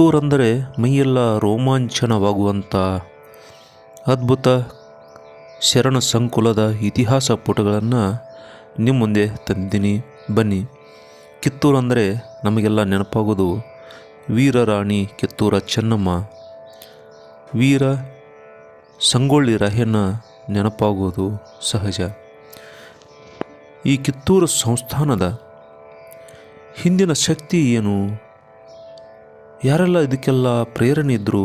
ಕಿತ್ತೂರಂದರೆ ಮೈಯೆಲ್ಲ ರೋಮಾಂಚನವಾಗುವಂಥ ಅದ್ಭುತ ಶರಣ ಸಂಕುಲದ ಇತಿಹಾಸ ಪುಟಗಳನ್ನು ನಿಮ್ಮ ಮುಂದೆ ತಂದಿದ್ದೀನಿ. ಬನ್ನಿ. ಕಿತ್ತೂರು ಅಂದರೆ ನಮಗೆಲ್ಲ ನೆನಪಾಗೋದು ವೀರರಾಣಿ ಕಿತ್ತೂರ ಚೆನ್ನಮ್ಮ. ವೀರ ಸಂಗೊಳ್ಳಿ ರಾಯಣ್ಣ ನೆನಪಾಗುವುದು ಸಹಜ. ಈ ಕಿತ್ತೂರು ಸಂಸ್ಥಾನದ ಹಿಂದಿನ ಶಕ್ತಿ ಏನು? ಯಾರೆಲ್ಲ ಇದಕ್ಕೆಲ್ಲ ಪ್ರೇರಣೆ ಇದ್ದರು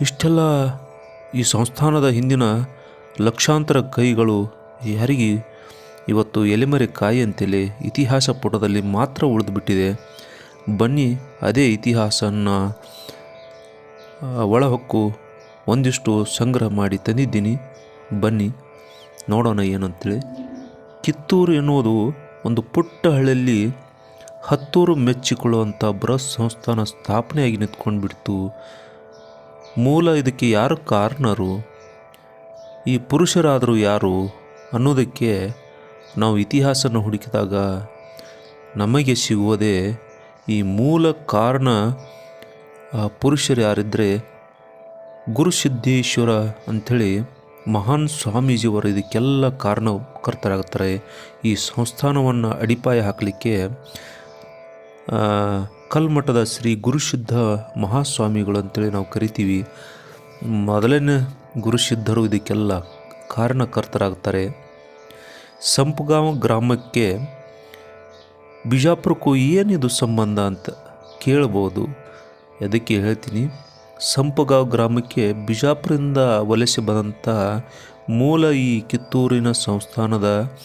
ಇಷ್ಟೆಲ್ಲ ಈ ಸಂಸ್ಥಾನದ ಹಿಂದಿನ ಲಕ್ಷಾಂತರ ಕೈಗಳು ಯಾರಿಗೆ? ಇವತ್ತು ಎಲೆಮರೆ ಕಾಯಿ ಅಂತೇಳಿ ಇತಿಹಾಸ ಪುಟದಲ್ಲಿ ಮಾತ್ರ ಉಳಿದುಬಿಟ್ಟಿದೆ. ಬನ್ನಿ ಅದೇ ಇತಿಹಾಸನ ಒಳಹೊಕ್ಕು ಒಂದಿಷ್ಟು ಸಂಗ್ರಹ ಮಾಡಿ ತಂದಿದ್ದೀನಿ. ಬನ್ನಿ, ನೋಡೋಣ ಏನಂತೇಳಿ. ಕಿತ್ತೂರು ಎನ್ನುವುದು ಒಂದು ಪುಟ್ಟ ಹಳ್ಳಿಯಲ್ಲಿ ಹತ್ತೂರು ಮೆಚ್ಚಿಕೊಳ್ಳುವಂಥ ಬೃಹತ್ ಸಂಸ್ಥಾನ ಸ್ಥಾಪನೆಯಾಗಿ ನಿಂತ್ಕೊಂಡು ಬಿಡ್ತು ಮೂಲ ಇದಕ್ಕೆ ಯಾರು ಕಾರಣರು? ಈ ಪುರುಷರಾದರೂ ಯಾರು ಅನ್ನೋದಕ್ಕೆ ನಾವು ಇತಿಹಾಸನ ಹುಡುಕಿದಾಗ ನಮಗೆ ಸಿಗುವುದೇ ಈ ಮೂಲ ಕಾರಣ ಪುರುಷರು ಯಾರಿದ್ದರೆ ಗುರುಸಿದ್ದೇಶ್ವರ ಅಂಥೇಳಿ ಮಹಾನ್ ಸ್ವಾಮೀಜಿಯವರು ಇದಕ್ಕೆಲ್ಲ ಕಾರಣಕರ್ತರಾಗುತ್ತಾರೆ ಈ ಸಂಸ್ಥಾನವನ್ನು ಅಡಿಪಾಯ ಹಾಕಲಿಕ್ಕೆ ಕಲ್ಮಠದ ಶ್ರೀ ಗುರುಸಿದ್ಧ ಮಹಾಸ್ವಾಮಿಗಳು ಅಂತೇಳಿ ನಾವು ಕರಿತೀವಿ. ಮೊದಲನೇ ಗುರುಸಿದ್ಧರು ಇದಕ್ಕೆಲ್ಲ ಕಾರಣಕರ್ತರಾಗ್ತಾರೆ. ಸಂಪಗಾಂವ್ ಗ್ರಾಮಕ್ಕೆ ಬಿಜಾಪುರಕ್ಕೂ ಏನಿದು ಸಂಬಂಧ ಅಂತ ಕೇಳ್ಬೋದು. ಅದಕ್ಕೆ ಹೇಳ್ತೀನಿ. ಸಂಪಗಾಂವ್ ಗ್ರಾಮಕ್ಕೆ ಬಿಜಾಪುರದಿಂದ ವಲಸೆ ಬಂದಂಥ ಮೂಲ ಈ ಕಿತ್ತೂರಿನ ಸಂಸ್ಥಾನದ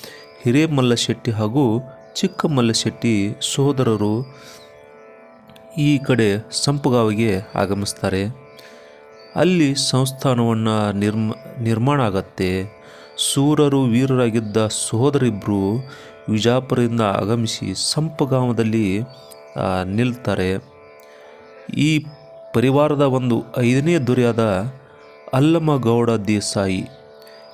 ಹಿರೇಮಲ್ಲಶೆಟ್ಟಿ ಹಾಗೂ ಚಿಕ್ಕಮಲ್ಲಶೆಟ್ಟಿ ಸೋದರರು ಈ ಕಡೆ ಸಂಪಗಾವಿಗೆ ಆಗಮಿಸ್ತಾರೆ. ಅಲ್ಲಿ ಸಂಸ್ಥಾನವನ್ನು ನಿರ್ಮ, ನಿರ್ಮಾಣ ಆಗತ್ತೆ. ಸೂರರು ವೀರರಾಗಿದ್ದ ಸಹೋದರಿಬ್ಬರು ವಿಜಾಪುರದಿಂದ ಆಗಮಿಸಿ ಸಂಪಗಾಮದಲ್ಲಿ ನಿಲ್ತಾರೆ. ಈ ಪರಿವಾರದ ಒಂದು ಐದನೇ ದೊರೆಯಾದ ಅಲ್ಲಮಗೌಡ ದೇಸಾಯಿ.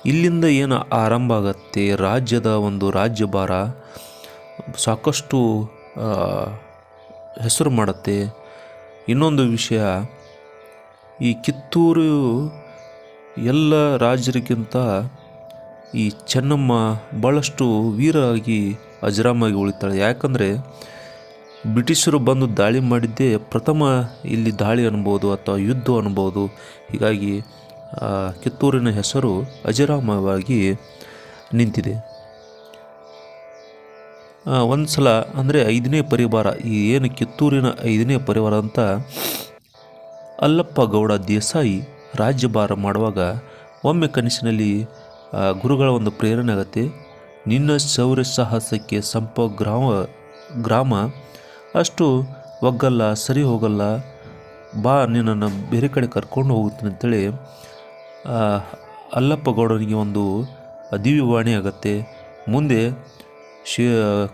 ಇಲ್ಲಿಂದ ಏನು ಆರಂಭ ಆಗತ್ತೆ? ರಾಜ್ಯದ ಒಂದು ರಾಜ್ಯಭಾರ. ಸಾಕಷ್ಟು ಹೆಸರು ಮಾಡುತ್ತೆ. ಇನ್ನೊಂದು ವಿಷಯ, ಈ ಕಿತ್ತೂರು ಎಲ್ಲ ರಾಜರಿಗಿಂತ ಈ ಚೆನ್ನಮ್ಮ ಭಾಳಷ್ಟು ವೀರಾಗಿ ಅಜರಾಮಾಗಿ ಉಳಿತಾಳೆ. ಯಾಕಂದರೆ, ಬ್ರಿಟಿಷರು ಬಂದು ದಾಳಿ ಮಾಡಿದ್ದೇ ಪ್ರಥಮ ಇಲ್ಲಿ ದಾಳಿ ಅನ್ಬೋದು ಅಥವಾ ಯುದ್ಧ ಅನ್ಬೋದು. ಹೀಗಾಗಿ ಕಿತ್ತೂರಿನ ಹೆಸರು ಅಜರಾಮವಾಗಿ ನಿಂತಿದೆ. ಒಂದು ಸಲ ಅಂದರೆ ಐದನೇ ಪರಿವಾರ, ಈ ಏನು ಕಿತ್ತೂರಿನ ಐದನೇ ಪರಿವಾರ ಅಂತ ಅಲ್ಲಪ್ಪ ಗೌಡ ದೇಸಾಯಿ ರಾಜ್ಯಭಾರ ಮಾಡುವಾಗ ಒಮ್ಮೆ ಕನಸಿನಲ್ಲಿ ಗುರುಗಳ ಒಂದು ಪ್ರೇರಣೆ ಆಗತ್ತೆ. ನಿನ್ನ ಶೌರ್ಯ ಸಾಹಸಕ್ಕೆ ಸಂಪ ಗ್ರಾಮ ಗ್ರಾಮ, ಅಷ್ಟು ಒಗ್ಗಲ್ಲ, ಸರಿ ಹೋಗಲ್ಲ, ಬಾ, ನಿನ್ನನ್ನು ಬೇರೆ ಕಡೆ ಕರ್ಕೊಂಡು ಹೋಗುತ್ತೇನೆ ಅಂತೇಳಿ ಅಲ್ಲಪ್ಪ ಗೌಡನಿಗೆ ಒಂದು ದಿವ್ಯವಾಣಿ ಆಗತ್ತೆ. ಮುಂದೆ ಶಿ,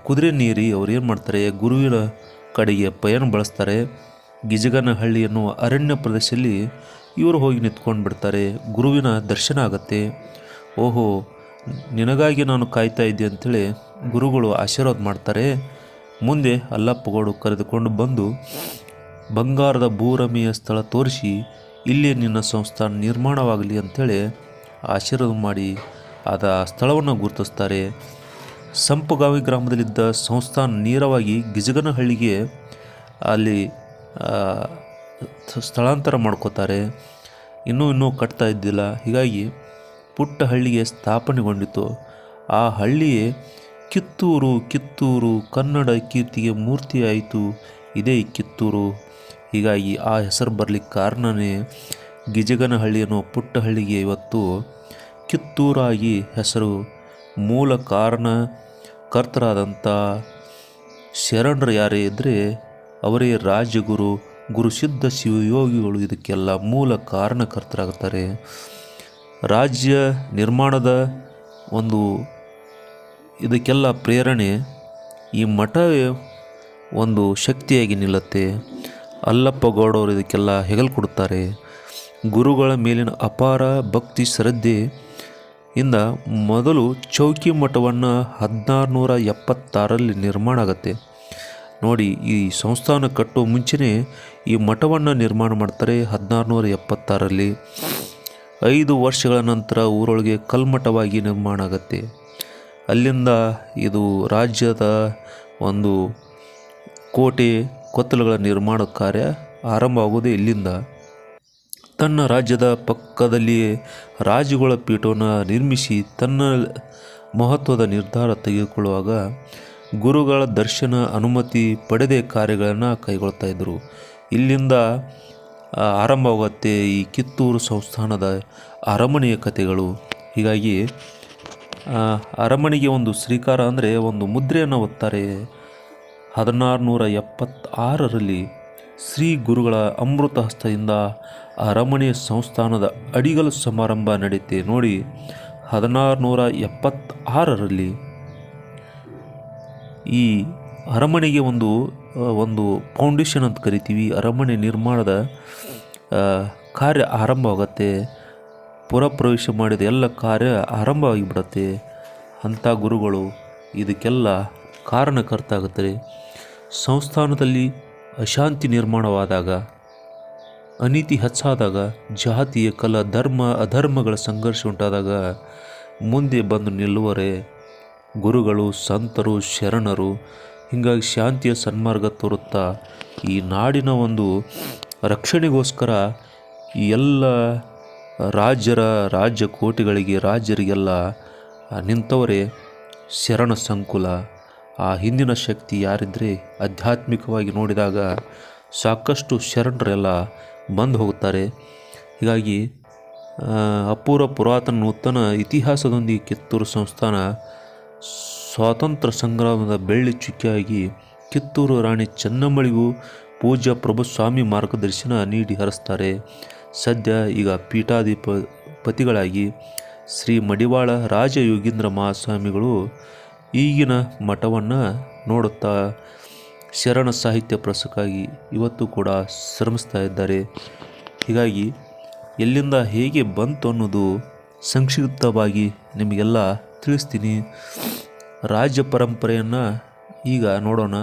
ಕುದುರೆ ನೀರಿ ಅವ್ರು ಏನು ಮಾಡ್ತಾರೆ? ಗುರುವಿನ ಕಡೆಗೆ ಪಯಣ ಬಳಸ್ತಾರೆ. ಗಿಜಗನಹಳ್ಳಿ ಎನ್ನುವ ಅರಣ್ಯ ಪ್ರದೇಶದಲ್ಲಿ ಇವರು ಹೋಗಿ ನಿಂತ್ಕೊಂಡು ಬಿಡ್ತಾರೆ. ಗುರುವಿನ ದರ್ಶನ ಆಗತ್ತೆ. ಓಹೋ, ನಿನಗಾಗಿ ನಾನು ಕಾಯ್ತಾ ಇದ್ದೆ ಅಂಥೇಳಿ ಗುರುಗಳು ಆಶೀರ್ವಾದ ಮಾಡ್ತಾರೆ. ಮುಂದೆ ಅಲ್ಲಪ್ಪಗೋಡು ಕರೆದುಕೊಂಡು ಬಂದು ಬಂಗಾರದ ಭೂರಮೆಯ ಸ್ಥಳ ತೋರಿಸಿ, ಇಲ್ಲಿ ನಿನ್ನ ಸಂಸ್ಥಾನ ನಿರ್ಮಾಣವಾಗಲಿ ಅಂಥೇಳಿ ಆಶೀರ್ವಾದ ಮಾಡಿ ಆದ ಸ್ಥಳವನ್ನು ಗುರುತಿಸ್ತಾರೆ. ಸಂಪಗಾವಿ ಗ್ರಾಮದಲ್ಲಿದ್ದ ಸಂಸ್ಥಾನ ನೇರವಾಗಿ ಗಿಜಗನಹಳ್ಳಿಗೆ ಅಲ್ಲಿ ಸ್ಥಳಾಂತರ ಮಾಡ್ಕೋತಾರೆ. ಇನ್ನೂ ಇನ್ನೂ ಕಟ್ತಾ ಇದ್ದಿಲ್ಲ. ಹೀಗಾಗಿ ಪುಟ್ಟ ಹಳ್ಳಿಗೆ ಸ್ಥಾಪನೆಗೊಂಡಿತು. ಆ ಹಳ್ಳಿಯೇ ಕಿತ್ತೂರು ಕಿತ್ತೂರು ಕನ್ನಡ ಕೀರ್ತಿಗೆ ಮೂರ್ತಿಯಾಯಿತು. ಇದೇ ಕಿತ್ತೂರು. ಹೀಗಾಗಿ ಆ ಹೆಸರು ಬರಲಿಕ್ಕೆ ಕಾರಣವೇ ಗಿಜಗನಹಳ್ಳಿ ಅನ್ನೋ ಪುಟ್ಟ ಹಳ್ಳಿಗೆ ಇವತ್ತು ಕಿತ್ತೂರಾಗಿ ಹೆಸರು. ಮೂಲ ಕಾರಣ ಕರ್ತರಾದಂಥ ಶರಣರು ಯಾರೇ ಇದ್ದರೆ ಅವರೇ ರಾಜಗುರು, ಗುರುಸಿದ್ಧ ಶಿವಯೋಗಿಗಳು. ಇದಕ್ಕೆಲ್ಲ ಮೂಲ ಕಾರಣಕರ್ತರಾಗುತ್ತಾರೆ. ರಾಜ್ಯ ನಿರ್ಮಾಣದ ಒಂದು ಇದಕ್ಕೆಲ್ಲ ಪ್ರೇರಣೆ ಈ ಮಠವೇ ಒಂದು ಶಕ್ತಿಯಾಗಿ ನಿಲ್ಲುತ್ತೆ. ಅಲ್ಲಪ್ಪ ಗೌಡವರು ಇದಕ್ಕೆಲ್ಲ ಹೆಗಲು ಕೊಡುತ್ತಾರೆ. ಗುರುಗಳ ಮೇಲಿನ ಅಪಾರ ಭಕ್ತಿ, ಶ್ರದ್ಧೆ ಇಂದ ಮೊದಲು ಚೌಕಿ ಮಠವನ್ನು ಹದಿನಾರು ನೂರ ಎಪ್ಪತ್ತಾರಲ್ಲಿ ನಿರ್ಮಾಣ ಆಗುತ್ತೆ. ನೋಡಿ, ಈ ಸಂಸ್ಥಾನ ಕಟ್ಟುವ ಮುಂಚೆನೇ ಈ ಮಠವನ್ನು ನಿರ್ಮಾಣ ಮಾಡ್ತಾರೆ ಹದಿನಾರು ನೂರ ಎಪ್ಪತ್ತಾರರಲ್ಲಿ. ಐದು ವರ್ಷಗಳ ನಂತರ ಊರೊಳಗೆ ಕಲ್ಮಠವಾಗಿ ನಿರ್ಮಾಣ ಆಗತ್ತೆ. ಅಲ್ಲಿಂದ ಇದು ರಾಜ್ಯದ ಒಂದು ಕೋಟೆ, ಕೊತ್ತಲುಗಳ ನಿರ್ಮಾಣ ಕಾರ್ಯ ಆರಂಭ ಆಗೋದೇ ಇಲ್ಲಿಂದ. ತನ್ನ ರಾಜ್ಯದ ಪಕ್ಕದಲ್ಲಿಯೇ ರಾಜುಗಳ ಪೀಠವನ್ನು ನಿರ್ಮಿಸಿ ತನ್ನ ಮಹತ್ವದ ನಿರ್ಧಾರ ತೆಗೆದುಕೊಳ್ಳುವಾಗ ಗುರುಗಳ ದರ್ಶನ ಅನುಮತಿ ಪಡೆದೇ ಕಾರ್ಯಗಳನ್ನು ಕೈಗೊಳ್ತಾ ಇದ್ದರು. ಇಲ್ಲಿಂದ ಆರಂಭವಾಗುತ್ತೆ ಈ ಕಿತ್ತೂರು ಸಂಸ್ಥಾನದ ಅರಮನೆಯ ಕಥೆಗಳು. ಹೀಗಾಗಿ ಅರಮನೆಗೆ ಒಂದು ಶ್ರೀಕಾರ ಅಂದರೆ ಒಂದು ಮುದ್ರೆಯನ್ನು ಒತ್ತಾರೆ. ಹದಿನಾರು ನೂರ ಎಪ್ಪತ್ತಾರರಲ್ಲಿ ಶ್ರೀ ಗುರುಗಳ ಅಮೃತ ಹಸ್ತದಿಂದ ಅರಮನೆ ಸಂಸ್ಥಾನದ ಅಡಿಗಲು ಸಮಾರಂಭ ನಡೆಯುತ್ತೆ ನೋಡಿ. ಹದಿನಾರು ನೂರ ಎಪ್ಪತ್ತಾರರಲ್ಲಿ ಈ ಅರಮನೆಗೆ ಒಂದು ಒಂದು ಫೌಂಡೇಶನ್ ಅಂತ ಕರಿತೀವಿ. ಅರಮನೆ ನಿರ್ಮಾಣದ ಕಾರ್ಯ ಆರಂಭವಾಗತ್ತೆ. ಪುರಪ್ರವೇಶ ಮಾಡಿದ ಎಲ್ಲ ಕಾರ್ಯ ಆರಂಭವಾಗಿಬಿಡತ್ತೆ ಅಂಥ ಗುರುಗಳು ಇದಕ್ಕೆಲ್ಲ ಕಾರಣಕರ್ತ ಆಗುತ್ತಾರೆ ಸಂಸ್ಥಾನದಲ್ಲಿ ಅಶಾಂತಿ ನಿರ್ಮಾಣವಾದಾಗ, ಅನೀತಿ ಹೆಚ್ಚಾದಾಗ, ಜಾತಿಯ ಕಲ, ಧರ್ಮ, ಅಧರ್ಮಗಳ ಸಂಘರ್ಷ ಉಂಟಾದಾಗ ಮುಂದೆ ಬಂದು ನಿಲ್ಲುವರೆ ಗುರುಗಳು, ಸಂತರು, ಶರಣರು. ಹೀಗಾಗಿ ಶಾಂತಿಯ ಸನ್ಮಾರ್ಗ ತೋರುತ್ತಾ ಈ ನಾಡಿನ ಒಂದು ರಕ್ಷಣೆಗೋಸ್ಕರ ಎಲ್ಲ ರಾಜ್ಯರ ರಾಜ್ಯ ಕೋಟೆಗಳಿಗೆ ರಾಜ್ಯರಿಗೆಲ್ಲ ನಿಂತವರೇ ಶರಣ ಸಂಕುಲ. ಆ ಹಿಂದಿನ ಶಕ್ತಿ ಯಾರಿದ್ರೆ ಆಧ್ಯಾತ್ಮಿಕವಾಗಿ ನೋಡಿದಾಗ ಸಾಕಷ್ಟು ಶರಣರೆಲ್ಲ ಬಂದು ಹೋಗುತ್ತಾರೆ. ಹೀಗಾಗಿ ಅಪೂರ್ವ ಪುರಾತನ ನೂತನ ಇತಿಹಾಸದೊಂದಿಗೆ ಕಿತ್ತೂರು ಸಂಸ್ಥಾನ ಸ್ವಾತಂತ್ರ್ಯ ಸಂಗ್ರಾಮದ ಬೆಳ್ಳಿ ಚುಕ್ಕಿಯಾಗಿ ಕಿತ್ತೂರು ರಾಣಿ ಚೆನ್ನಮ್ಮಳಿಗೂ ಪೂಜ್ಯ ಪ್ರಭುಸ್ವಾಮಿ ಮಾರ್ಗದರ್ಶನ ನೀಡಿ ಹರಿಸ್ತಾರೆ. ಸದ್ಯ ಈಗ ಪೀಠಾಧಿಪ, ಪತಿಗಳಾಗಿ ಶ್ರೀ ಮಡಿವಾಳ ರಾಜಯೋಗೀಂದ್ರ ಮಹಾಸ್ವಾಮಿಗಳು ಈಗಿನ ಮಠವನ್ನು ನೋಡುತ್ತಾ ಶರಣ ಸಾಹಿತ್ಯ ಪ್ರಸಕ್ಕಾಗಿ ಇವತ್ತು ಕೂಡ ಶ್ರಮಿಸ್ತಾ ಇದ್ದಾರೆ. ಹೀಗಾಗಿ ಎಲ್ಲಿಂದ ಹೇಗೆ ಬಂತು ಅನ್ನೋದು ಸಂಕ್ಷಿಪ್ತವಾಗಿ ನಿಮಗೆಲ್ಲ ತಿಳಿಸ್ತೀನಿ. ರಾಜ್ಯ ಪರಂಪರೆಯನ್ನು ಈಗ ನೋಡೋಣ.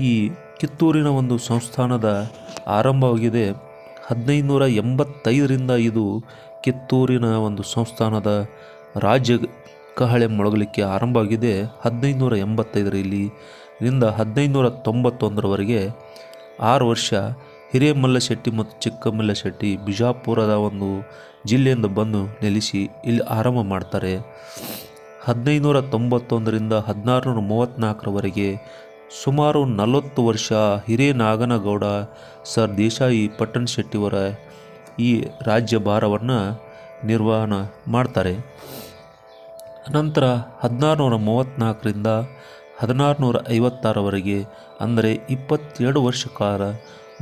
ಈ ಕಿತ್ತೂರಿನ ಒಂದು ಸಂಸ್ಥಾನದ ಆರಂಭವಾಗಿದೆ ಹದಿನೈದುನೂರ ಎಂಬತ್ತೈದರಿಂದ ಇದು ಕಿತ್ತೂರಿನ ಒಂದು ಸಂಸ್ಥಾನದ ರಾಜ್ಯ ಕಹಳೆ ಮೊಳಗಲಿಕ್ಕೆ ಆರಂಭವಾಗಿದೆ ಹದಿನೈದುನೂರ ಎಂಬತ್ತೈದರಲ್ಲಿ. ರಿಂದ ಹದಿನೈದುನೂರ ತೊಂಬತ್ತೊಂದರವರೆಗೆ ಆರು ವರ್ಷ ಹಿರೇಮಲ್ಲಶೆಟ್ಟಿ ಮತ್ತು ಚಿಕ್ಕಮಲ್ಲಶೆಟ್ಟಿ ಬಿಜಾಪುರದ ಒಂದು ಜಿಲ್ಲೆಯಿಂದ ಬಂದು ನೆಲೆಸಿ ಇಲ್ಲಿ ಆರಂಭ ಮಾಡ್ತಾರೆ. ಹದಿನೈದುನೂರ ತೊಂಬತ್ತೊಂದರಿಂದ ಹದಿನಾರುನೂರ ಮೂವತ್ತ್ನಾಲ್ಕರವರೆಗೆ ಸುಮಾರು ನಲವತ್ತು ವರ್ಷ ಹಿರೇನಾಗನಗೌಡ ಸರ್ ದೇಸಾಯಿ ಪಟ್ಟಣ ಶೆಟ್ಟಿಯವರ ಈ ರಾಜ್ಯಭಾರವನ್ನು ನಿರ್ವಹಣೆ ಮಾಡ್ತಾರೆ. ನಂತರ ಹದಿನಾರುನೂರ ಮೂವತ್ತ್ನಾಲ್ಕರಿಂದ ಹದಿನಾರುನೂರ ಐವತ್ತಾರವರೆಗೆ ಅಂದರೆ ಇಪ್ಪತ್ತೆರಡು ವರ್ಷ ಕಾಲ,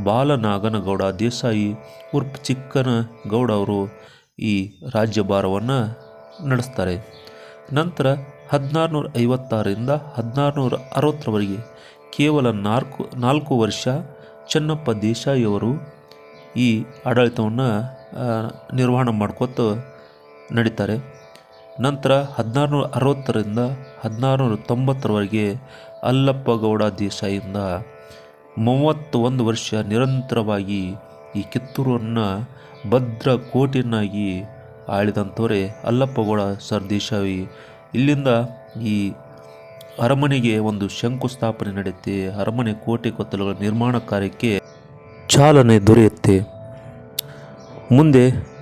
ಬಾಲನಾಗನಗೌಡ ದೇಸಾಯಿ ಉರ್ಫ್ ಚಿಕ್ಕನಗೌಡ ಅವರು ಈ ರಾಜ್ಯಭಾರವನ್ನು ನಡೆಸ್ತಾರೆ. ನಂತರ ಹದಿನಾರುನೂರ ಐವತ್ತಾರರಿಂದ ಹದಿನಾರುನೂರ ಅರವತ್ತರವರೆಗೆ ಕೇವಲ ನಾಲ್ಕು ನಾಲ್ಕು ವರ್ಷ ಚೆನ್ನಪ್ಪ ದೇಸಾಯಿಯವರು ಈ ಆಡಳಿತವನ್ನು ನಿರ್ವಹಣೆ ಮಾಡ್ಕೊತ ನಡೀತಾರೆ. ನಂತರ ಹದಿನಾರುನೂರ ಅರವತ್ತರಿಂದ ಹದಿನಾರುನೂರ ತೊಂಬತ್ತರವರೆಗೆ ಅಲ್ಲಪ್ಪ ಗೌಡ ದೇಸಾಯಿಯಿಂದ ಮೂವತ್ತೊಂದು ವರ್ಷ ನಿರಂತರವಾಗಿ ಈ ಕಿತ್ತೂರನ್ನು ಭದ್ರ ಕೋಟೆಯನ್ನಾಗಿ ಆಳಿದಂಥವರೇ ಅಲ್ಲಪ್ಪಗೌಡ ಸರ್ ದೇಸಾಯಿ. ಇಲ್ಲಿಂದ ಈ ಅರಮನೆಗೆ ಒಂದು ಶಂಕುಸ್ಥಾಪನೆ ನಡೆಯುತ್ತೆ. ಅರಮನೆ ಕೋಟೆ ಕೊತ್ತಲುಗಳ ನಿರ್ಮಾಣ ಕಾರ್ಯಕ್ಕೆ ಚಾಲನೆ ದೊರೆಯುತ್ತೆ. ಮುಂದೆ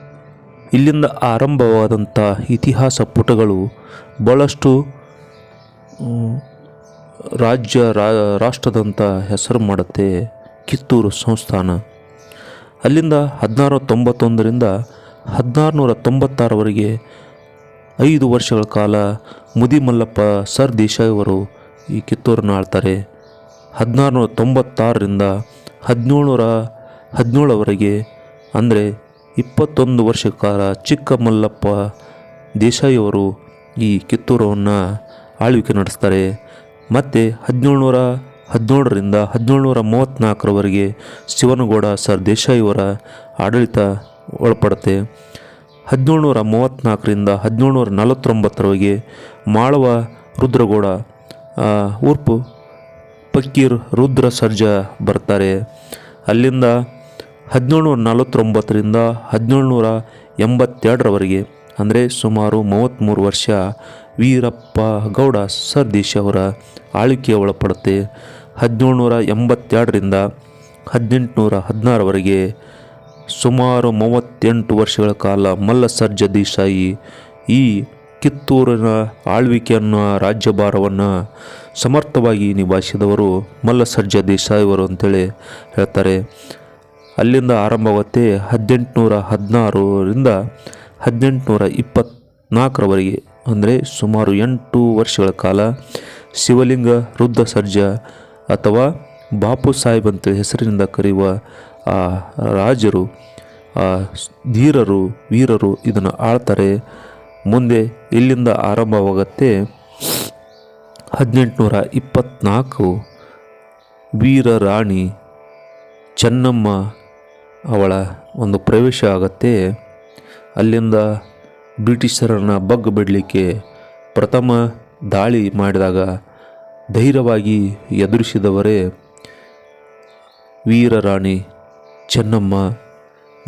ಇಲ್ಲಿಂದ ಆರಂಭವಾದಂಥ ಇತಿಹಾಸ ಪುಟಗಳು ಭಾಳಷ್ಟು ರಾಜ್ಯ ರಾಷ್ಟ್ರದಂಥ ಹೆಸರು ಮಾಡುತ್ತೆ ಕಿತ್ತೂರು ಸಂಸ್ಥಾನ. ಅಲ್ಲಿಂದ ಹದಿನಾರು ತೊಂಬತ್ತೊಂದರಿಂದ ಹದಿನಾರುನೂರ ತೊಂಬತ್ತಾರವರೆಗೆ ಐದು ವರ್ಷಗಳ ಕಾಲ ಮುದಿಮಲ್ಲಪ್ಪ ಸರ್ ದೇಶಾಯಿಯವರು ಈ ಕಿತ್ತೂರನ್ನು ಆಳ್ತಾರೆ. ಹದಿನಾರುನೂರ ತೊಂಬತ್ತಾರರಿಂದ ಹದಿನೇಳುನೂರ ಹದಿನೇಳವರೆಗೆ, ಅಂದರೆ ಇಪ್ಪತ್ತೊಂದು ವರ್ಷ ಕಾಲ ಚಿಕ್ಕಮಲ್ಲಪ್ಪ ದೇಸಾಯಿಯವರು ಈ ಕಿತ್ತೂರವನ್ನು ಆಳ್ವಿಕೆ ನಡೆಸ್ತಾರೆ. ಮತ್ತು ಹದಿನೇಳುನೂರ ಹದಿನೇಳರಿಂದ ಹದಿನೇಳುನೂರ ಮೂವತ್ತ್ನಾಲ್ಕರವರೆಗೆ ಶಿವನಗೌಡ ಸರ್ ದೇಸಾಯಿಯವರ ಆಡಳಿತ ಒಳಪಡುತ್ತೆ. ಹದಿನೇಳುನೂರ ಮೂವತ್ತ್ನಾಲ್ಕರಿಂದ ಹದಿನೇಳುನೂರ ನಲವತ್ತೊಂಬತ್ತರವರೆಗೆ ಮಾಳವ ರುದ್ರಗೌಡ ಉರ್ಪು ಪಕ್ಕೀರ್ ರುದ್ರ ಸರ್ಜಾ ಬರ್ತಾರೆ. ಅಲ್ಲಿಂದ ಹದಿನೇಳುನೂರ ನಲವತ್ತೊಂಬತ್ತರಿಂದ ಹದಿನೇಳುನೂರ ಎಂಬತ್ತೆರಡರವರೆಗೆ, ಅಂದರೆ ಸುಮಾರು ಮೂವತ್ತ್ಮೂರು ವರ್ಷ, ವೀರಪ್ಪ ಗೌಡ ಸರ್ದೇಶ್ ಅವರ ಆಳ್ವಿಕೆಯ ಒಳಪಡುತ್ತೆ. ಹದಿನೇಳುನೂರ ಎಂಬತ್ತೆರಡರಿಂದ ಹದಿನೆಂಟುನೂರ ಹದಿನಾರವರೆಗೆ ಸುಮಾರು ಮೂವತ್ತೆಂಟು ವರ್ಷಗಳ ಕಾಲ ಮಲ್ಲ ಸರ್ಜ ದೇಸಾಯಿ ಈ ಕಿತ್ತೂರಿನ ಆಳ್ವಿಕೆಯನ್ನು ರಾಜ್ಯಭಾರವನ್ನು ಸಮರ್ಥವಾಗಿ ನಿಭಾಯಿಸಿದವರು ಮಲ್ಲ ಸರ್ಜ ದೇಸಾಯಿಯವರು ಅಂತೇಳಿ ಹೇಳ್ತಾರೆ. ಅಲ್ಲಿಂದ ಆರಂಭವಾಗುತ್ತೆ ಹದಿನೆಂಟುನೂರ ಹದಿನಾರರಿಂದ ಹದಿನೆಂಟುನೂರ ಇಪ್ಪತ್ತ್ನಾಲ್ಕರವರೆಗೆ ಅಂದರೆ ಸುಮಾರು ಎಂಟು ವರ್ಷಗಳ ಕಾಲ ಶಿವಲಿಂಗ ರುದ್ರ ಸರ್ಜ ಅಥವಾ ಬಾಪು ಸಾಹೇಬ್ ಅಂತ ಹೆಸರಿನಿಂದ ಕರೆಯುವ ಆ ರಾಜರು, ಆ ಧೀರರು, ವೀರರು ಇದನ್ನು ಆಳ್ತಾರೆ. ಮುಂದೆ ಇಲ್ಲಿಂದ ಆರಂಭವಾಗತ್ತೆ ಹದಿನೆಂಟುನೂರ ಇಪ್ಪತ್ತ್ನಾಲ್ಕು ವೀರ ರಾಣಿ ಚೆನ್ನಮ್ಮ ಅವಳ ಒಂದು ಪ್ರವೇಶ ಆಗತ್ತೆ. ಅಲ್ಲಿಂದ ಬ್ರಿಟಿಷರನ್ನು ಬಗ್ಗು ಬಿಡಲಿಕ್ಕೆ ಪ್ರಥಮ ದಾಳಿ ಮಾಡಿದಾಗ ಧೈರ್ಯವಾಗಿ ಎದುರಿಸಿದವರೇ ವೀರರಾಣಿ ಚೆನ್ನಮ್ಮ.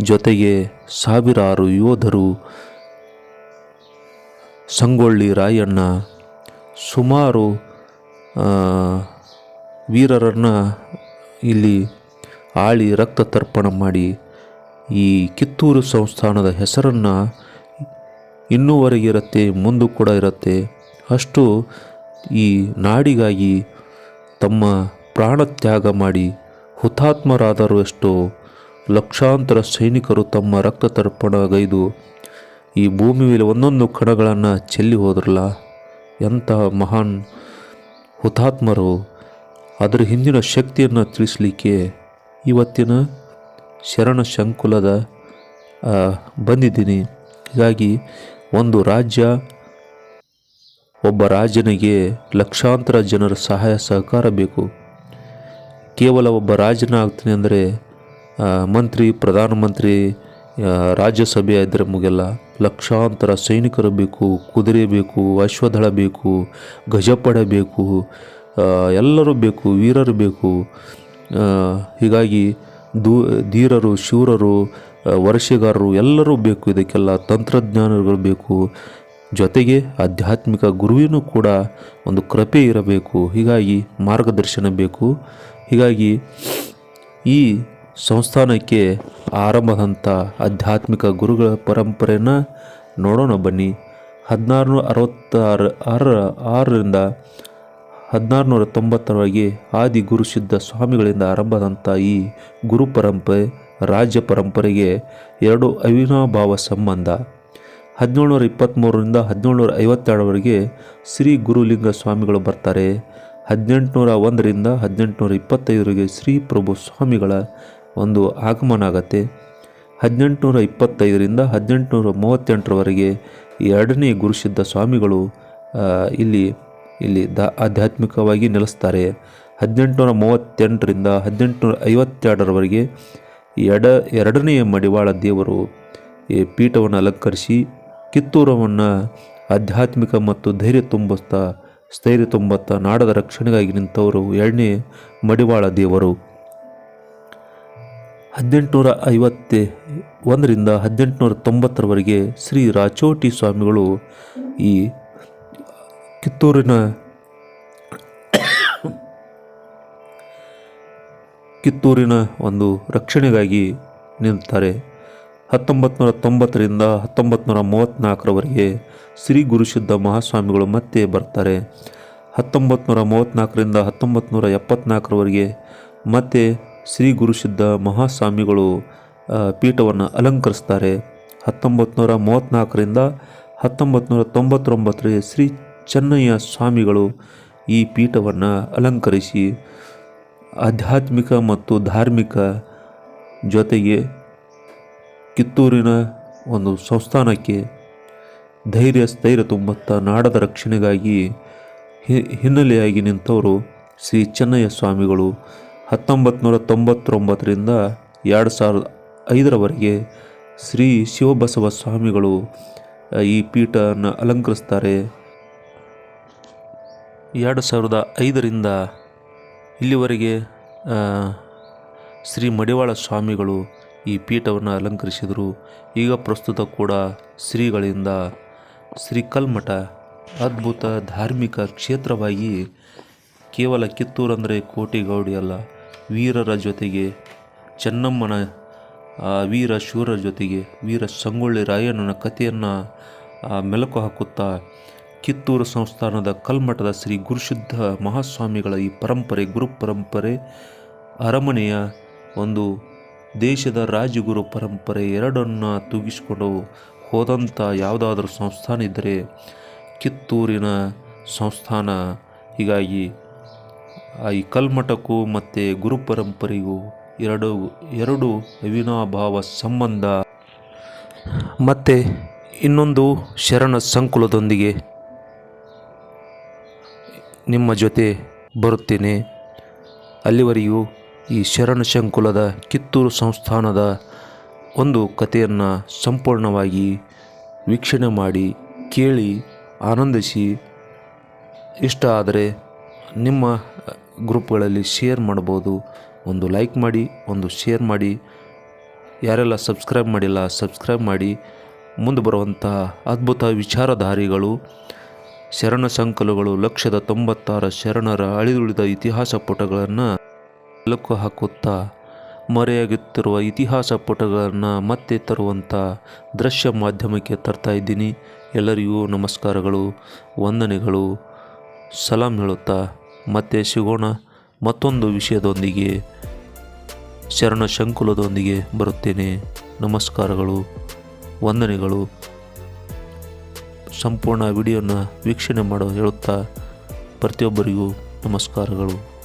ಜೊತೆಗೆ ಸಾವಿರಾರು ಯೋಧರು ಸಂಗೊಳ್ಳಿ ರಾಯಣ್ಣ. ಸುಮಾರು ವೀರರನ್ನು ಇಲ್ಲಿ ಆಳಿ ರಕ್ತ ತರ್ಪಣ ಮಾಡಿ ಈ ಕಿತ್ತೂರು ಸಂಸ್ಥಾನದ ಹೆಸರನ್ನು ಇನ್ನೂವರೆಗೆ ಇರುತ್ತೆ, ಮುಂದೂ ಕೂಡ ಇರುತ್ತೆ. ಅಷ್ಟು ಈ ನಾಡಿಗಾಗಿ ತಮ್ಮ ಪ್ರಾಣ ತ್ಯಾಗ ಮಾಡಿ ಹುತಾತ್ಮರಾದರೂ ಎಷ್ಟು ಲಕ್ಷಾಂತರ ಸೈನಿಕರು ತಮ್ಮ ರಕ್ತ ತರ್ಪಣಗೈದು ಈ ಭೂಮಿ ಮೇಲೆ ಒಂದೊಂದು ಕಣಗಳನ್ನು ಚೆಲ್ಲಿ ಹೋದ್ರಲ್ಲ? ಎಂತಹ ಮಹಾನ್ ಹುತಾತ್ಮರು. ಅದರ ಹಿಂದಿನ ಶಕ್ತಿಯನ್ನು ತಿಳಿಸಲಿಕ್ಕೆ ಇವತ್ತಿನ ಶರಣ ಶಂಕುಲದ ಬಂದಿದ್ದೀನಿ. ಹೀಗಾಗಿ ಒಂದು ರಾಜ್ಯ, ಒಬ್ಬ ರಾಜನಿಗೆ ಲಕ್ಷಾಂತರ ಜನರ ಸಹಾಯ ಸಹಕಾರ ಬೇಕು. ಕೇವಲ ಒಬ್ಬ ರಾಜನ ಆಗ್ತೀನಿ ಅಂದರೆ ಮಂತ್ರಿ, ಪ್ರಧಾನಮಂತ್ರಿ ರಾಜ್ಯಸಭೆ ಇದ್ದರೆ ಮುಗಿಲ್ಲ ಲಕ್ಷಾಂತರ ಸೈನಿಕರು ಬೇಕು, ಕುದುರೆ ಬೇಕು ಅಶ್ವದಳ ಬೇಕು, ಗಜಪಡೆ ಬೇಕು ಎಲ್ಲರೂ ಬೇಕು, ವೀರರು ಬೇಕು. ಹೀಗಾಗಿ ದೂ, ಧೀರರು, ಶೂರರು ವರ್ಷಗಾರರು ಎಲ್ಲರೂ ಬೇಕು. ಇದಕ್ಕೆಲ್ಲ ತಂತ್ರಜ್ಞಾನಗಳು ಬೇಕು. ಜೊತೆಗೆ ಆಧ್ಯಾತ್ಮಿಕ ಗುರುವಿನೂ ಕೂಡ ಒಂದು ಕೃಪೆ ಇರಬೇಕು. ಹೀಗಾಗಿ ಮಾರ್ಗದರ್ಶನ ಬೇಕು. ಹೀಗಾಗಿ ಈ ಸಂಸ್ಥಾನಕ್ಕೆ ಆರಂಭದಂಥ ಆಧ್ಯಾತ್ಮಿಕ ಗುರುಗಳ ಪರಂಪರೆಯನ್ನು ನೋಡೋಣ ಬನ್ನಿ. ಹದಿನಾರುನೂರ ಅರವತ್ತಾರು, ಆರ, ಆರರಿಂದ ಹದಿನಾರುನೂರ ತೊಂಬತ್ತರವರೆಗೆ ಆದಿ ಗುರು ಸಿದ್ಧ ಸ್ವಾಮಿಗಳಿಂದ ಆರಂಭದಂಥ ಈ ಗುರು ಪರಂಪರೆ, ರಾಜ್ಯ ಪರಂಪರೆಗೆ ಎರಡು ಅವಿನಾಭಾವ ಸಂಬಂಧ. ಹದಿನೇಳುನೂರ ಇಪ್ಪತ್ತ್ಮೂರರಿಂದ ಹದಿನೇಳುನೂರ ಐವತ್ತೆರಡರವರೆಗೆ ಶ್ರೀ ಗುರುಲಿಂಗ ಸ್ವಾಮಿಗಳು ಬರ್ತಾರೆ. ಹದಿನೆಂಟುನೂರ ಒಂದರಿಂದ ಹದಿನೆಂಟುನೂರ ಇಪ್ಪತ್ತೈದರಿಗೆ ಶ್ರೀ ಪ್ರಭು ಸ್ವಾಮಿಗಳ ಒಂದು ಆಗಮನ ಆಗತ್ತೆ ಹದಿನೆಂಟುನೂರ ಇಪ್ಪತ್ತೈದರಿಂದ ಹದಿನೆಂಟುನೂರ ಮೂವತ್ತೆಂಟರವರೆಗೆ ಎರಡನೇ ಗುರುಸಿದ್ಧ ಸ್ವಾಮಿಗಳು ಇಲ್ಲಿ ಇಲ್ಲಿ ದ ಆಧ್ಯಾತ್ಮಿಕವಾಗಿ ನೆಲೆಸ್ತಾರೆ. ಹದಿನೆಂಟುನೂರ ಮೂವತ್ತೆಂಟರಿಂದ ಹದಿನೆಂಟುನೂರ ಐವತ್ತೆರಡರವರೆಗೆ ಎಡ ಎರಡನೆಯ ಮಡಿವಾಳ ದೇವರು ಈ ಪೀಠವನ್ನು ಅಲಂಕರಿಸಿ ಕಿತ್ತೂರವನ್ನು ಆಧ್ಯಾತ್ಮಿಕ ಮತ್ತು ಧೈರ್ಯ ತುಂಬುತ್ತಾ ಸ್ಥೈರ್ಯ ತುಂಬುತ್ತಾ ನಾಡದ ರಕ್ಷಣೆಗಾಗಿ ನಿಂತವರು ಎರಡನೇ ಮಡಿವಾಳ ದೇವರು. ಹದಿನೆಂಟುನೂರ ಐವತ್ತೆ ಒಂದರಿಂದ ಹದಿನೆಂಟುನೂರ ತೊಂಬತ್ತರವರೆಗೆ ಶ್ರೀ ರಾಚೋಟಿ ಸ್ವಾಮಿಗಳು ಈ ಕಿತ್ತೂರಿನ ಕಿತ್ತೂರಿನ ಒಂದು ರಕ್ಷಣೆಗಾಗಿ ನಿಲ್ತಾರೆ ಹತ್ತೊಂಬತ್ತು ನೂರ ತೊಂಬತ್ತರಿಂದ ಹತ್ತೊಂಬತ್ತು ನೂರ ಮೂವತ್ತ್ನಾಲ್ಕರವರೆಗೆ ಶ್ರೀ ಗುರುಸಿದ್ಧ ಮಹಾಸ್ವಾಮಿಗಳು ಮತ್ತೆ ಬರ್ತಾರೆ. ಹತ್ತೊಂಬತ್ತು ನೂರ ಮೂವತ್ತ್ನಾಲ್ಕರಿಂದ ಹತ್ತೊಂಬತ್ತು ನೂರ ಎಪ್ಪತ್ತ್ನಾಲ್ಕರವರೆಗೆ ಮತ್ತೆ ಶ್ರೀ ಗುರುಸಿದ್ಧ ಮಹಾಸ್ವಾಮಿಗಳು ಪೀಠವನ್ನು ಅಲಂಕರಿಸ್ತಾರೆ. ಹತ್ತೊಂಬತ್ತು ನೂರ ಮೂವತ್ತ್ನಾಲ್ಕರಿಂದ ಹತ್ತೊಂಬತ್ತು ನೂರ ತೊಂಬತ್ತೊಂಬತ್ತರಲ್ಲಿ ಶ್ರೀ ಚೆನ್ನಯ್ಯ ಸ್ವಾಮಿಗಳು ಈ ಪೀಠವನ್ನು ಅಲಂಕರಿಸಿ ಆಧ್ಯಾತ್ಮಿಕ ಮತ್ತು ಧಾರ್ಮಿಕ ಜೊತೆಗೆ ಕಿತ್ತೂರಿನ ಒಂದು ಸಂಸ್ಥಾನಕ್ಕೆ ಧೈರ್ಯ, ಸ್ಥೈರ್ಯ ತುಂಬುತ್ತಾ ನಾಡದ ರಕ್ಷಣೆಗಾಗಿ ಹಿನ್ನೆಲೆಯಾಗಿ ನಿಂತವರು ಶ್ರೀ ಚೆನ್ನಯ್ಯ ಸ್ವಾಮಿಗಳು. ಹತ್ತೊಂಬತ್ತು ನೂರ ತೊಂಬತ್ತೊಂಬತ್ತರಿಂದ ಎರಡು ಸಾವಿರದ ಐದರವರೆಗೆ ಶ್ರೀ ಶಿವಬಸವ ಸ್ವಾಮಿಗಳು ಈ ಪೀಠವನ್ನು ಅಲಂಕರಿಸ್ತಾರೆ. ಎರಡು ಸಾವಿರದ ಐದರಿಂದ ಇಲ್ಲಿವರೆಗೆ ಶ್ರೀ ಮಡಿವಾಳ ಸ್ವಾಮಿಗಳು ಈ ಪೀಠವನ್ನು ಅಲಂಕರಿಸಿದರು. ಈಗ ಪ್ರಸ್ತುತ ಕೂಡ ಶ್ರೀಗಳಿಂದ ಶ್ರೀ ಕಲ್ಮಠ ಅದ್ಭುತ ಧಾರ್ಮಿಕ ಕ್ಷೇತ್ರವಾಗಿ ಕೇವಲ ಕಿತ್ತೂರು ಅಂದರೆ ಕೋಟೆಗೌಡಿ ಅಲ್ಲ, ವೀರರ ಜೊತೆಗೆ ಚೆನ್ನಮ್ಮನ ವೀರ ಶೂರರ ಜೊತೆಗೆ ವೀರ ಸಂಗೊಳ್ಳಿ ರಾಯಣ್ಣನ ಕಥೆಯನ್ನು ಮೆಲುಕು ಹಾಕುತ್ತಾ ಕಿತ್ತೂರು ಸಂಸ್ಥಾನದ ಕಲ್ಮಠದ ಶ್ರೀ ಗುರುಶುದ್ಧ ಮಹಾಸ್ವಾಮಿಗಳ ಈ ಪರಂಪರೆ ಗುರು ಪರಂಪರೆ ಅರಮನೆಯ ಒಂದು ದೇಶದ ರಾಜಗುರು ಪರಂಪರೆ ಎರಡನ್ನು ತೂಗಿಸಿಕೊಂಡು ಹೋದಂಥ ಯಾವುದಾದ್ರೂ ಸಂಸ್ಥಾನ ಇದ್ದರೆ ಕಿತ್ತೂರಿನ ಸಂಸ್ಥಾನ. ಹೀಗಾಗಿ ಈ ಕಲ್ಮಠಕ್ಕೂ ಮತ್ತು ಗುರು ಪರಂಪರೆಗೂ ಎರಡು ಎರಡು ಅವಿನಾಭಾವ ಸಂಬಂಧ. ಮತ್ತು ಇನ್ನೊಂದು ಶರಣ ಸಂಕುಲದೊಂದಿಗೆ ನಿಮ್ಮ ಜೊತೆ ಬರುತ್ತೇನೆ. ಅಲ್ಲಿವರೆಗೂ ಈ ಶರಣ ಸಂಕುಲದ ಕಿತ್ತೂರು ಸಂಸ್ಥಾನದ ಒಂದು ಕಥೆಯನ್ನು ಸಂಪೂರ್ಣವಾಗಿ ವೀಕ್ಷಣೆ ಮಾಡಿ, ಕೇಳಿ, ಆನಂದಿಸಿ. ಇಷ್ಟ ಆದರೆ ನಿಮ್ಮ ಗ್ರೂಪ್ಗಳಲ್ಲಿ ಶೇರ್ ಮಾಡ್ಬೋದು ಒಂದು ಲೈಕ್ ಮಾಡಿ, ಒಂದು ಶೇರ್ ಮಾಡಿ. ಯಾರೆಲ್ಲ ಸಬ್ಸ್ಕ್ರೈಬ್ ಮಾಡಿಲ್ಲ, ಸಬ್ಸ್ಕ್ರೈಬ್ ಮಾಡಿ. ಮುಂದೆ ಬರುವಂತಹ ಅದ್ಭುತ ವಿಚಾರಧಾರಿಗಳು ಶರಣ ಸಂಕಲಗಳು ಲಕ್ಷದ ತೊಂಬತ್ತಾರು ಶರಣರ ಅಳಿದುಳಿದ ಇತಿಹಾಸ ಪುಟಗಳನ್ನು ಲೆಕ್ಕ ಹಾಕುತ್ತಾ, ಮರೆಯಾಗುತ್ತಿರುವ ಇತಿಹಾಸ ಪುಟಗಳನ್ನು ಮತ್ತೆ ತರುವಂಥ ದೃಶ್ಯ ಮಾಧ್ಯಮಕ್ಕೆ ತರ್ತಾ ಇದ್ದೀನಿ. ಎಲ್ಲರಿಗೂ ನಮಸ್ಕಾರಗಳು, ವಂದನೆಗಳು. ಸಲಾಂ ಹೇಳುತ್ತಾ, ಮತ್ತೆ ಸಿಗೋಣ ಮತ್ತೊಂದು ವಿಷಯದೊಂದಿಗೆ, ಶರಣ ಶಂಕುಲದೊಂದಿಗೆ ಬರುತ್ತೇನೆ. ನಮಸ್ಕಾರಗಳು, ವಂದನೆಗಳು. ಸಂಪೂರ್ಣ ವಿಡಿಯೋನ ವೀಕ್ಷಣೆ ಮಾಡೋ ಹೇಳುತ್ತಾ ಪ್ರತಿಯೊಬ್ಬರಿಗೂ ನಮಸ್ಕಾರಗಳು.